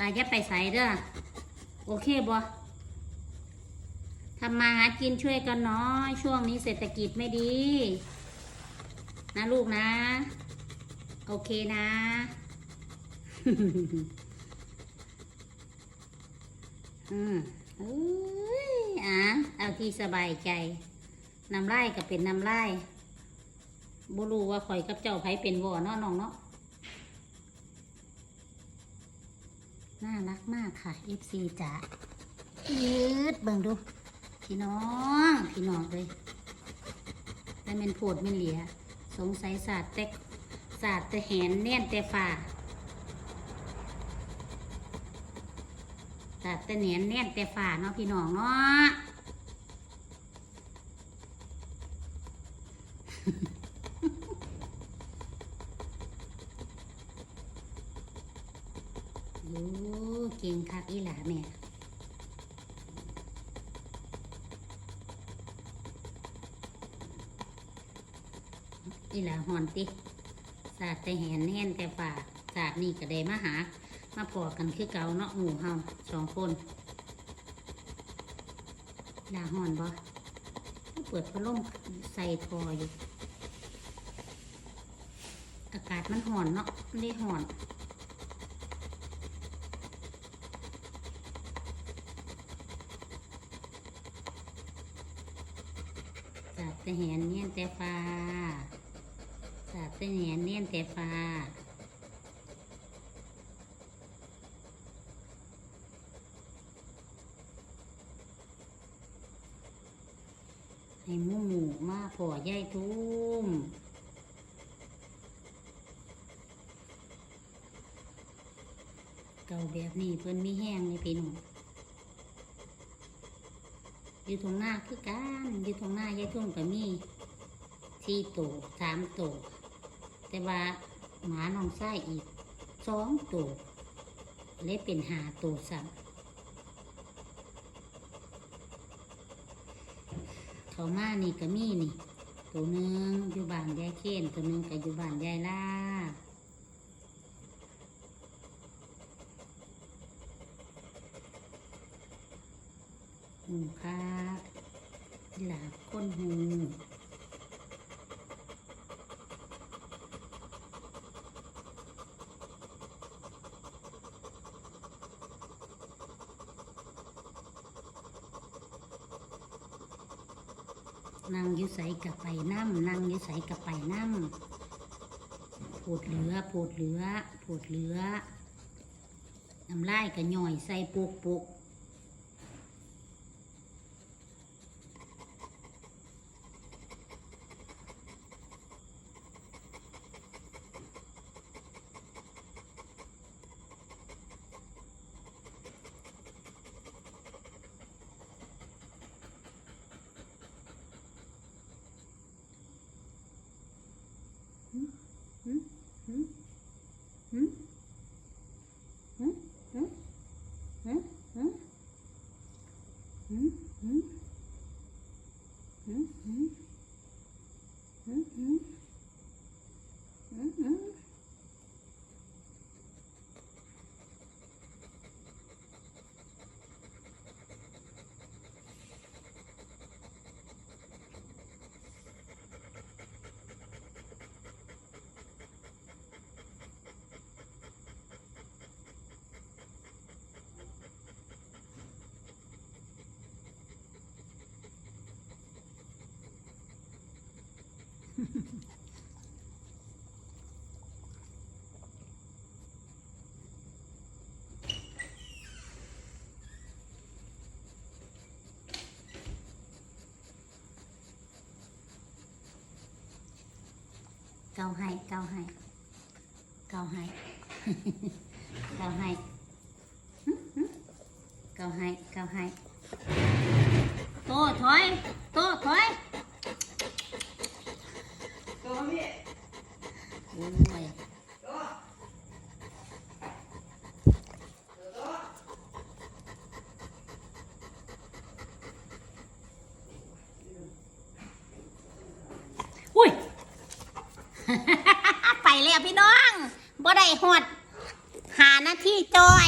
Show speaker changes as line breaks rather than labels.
ลาจะไปใส่เด้อโอเคบ่ทำมาหากินช่วยกันเนาะช่วงนี้เศรษฐกิจไม่ดี นะลูกนะ โอเคนะ อืมเอ้ยอะเอาที่สบายใจน้ำลายก็เป็นน้ำลายบ่รู้ว่าข่อยกับเจ้าไผเป็นว่เนาะน้องเนาะ น่ารักมากค่ะ FC จ๋ายืดเบิ่งดู พี่น้อง พี่น้องเลยแต่เป็นโผดไม่เหลีย สงสัยศาสตร์แต่ศาสตร์แต่แหนแน่นแต่ฝ่าศาสตร์แต่แหนแน่นแต่ฝ่าเนาะพี่น้องเนาะ อ้เก่งคักอีหลาแม่อีหลาหอนติศาสตร์แต่แหนแน่นแต่ฝ่าศาสตร์นี่ก็ได้มาหา มาพอกันคือเก่าเนาะหมู่เฮาสองคนหลาหอนบ่เปิดพัดลมใส่ทออยู่ อากาศมันหอนเนาะได้หอน สาด แต่แหนเนียนแต่ฟ้าสาดแต่แหนเนียนแต่ฟ้าให้มู่หมู่มาพอย่ายทุ่มเก่าแบบนี้เพิ่นมีแห้งเลยพี่หนุ่ม อยู่ตรงหน้าคือกันอยู่ตรงหน้ายายทุ่งก็มีสี่ตัวสามตัวแต่ว่าหมาน้องไส้อีกสองตัวเลยเป็นหาตัวซ้ำเขามานี่ก็มีนี่ ตัวหนึ่งอยู่บ้านยายเคนตัวหนึ่งก็อยู่บ้านยายล่า หูค่ะหลาบก้นหูนั่งยุใสกับไปน้ำนั่งยุใสกับไปน้ำปูดเหลือปูดเหลือปูดเหลือน้ำลายกระย่อยใส่ปุกปุก Mm -hmm. câu hai
câu hai câu
hai câu hai
câu hai câu hai
thôi thôi. ไปแล้วพี่น้องบ่ได้หอดหาหน้าที่จอย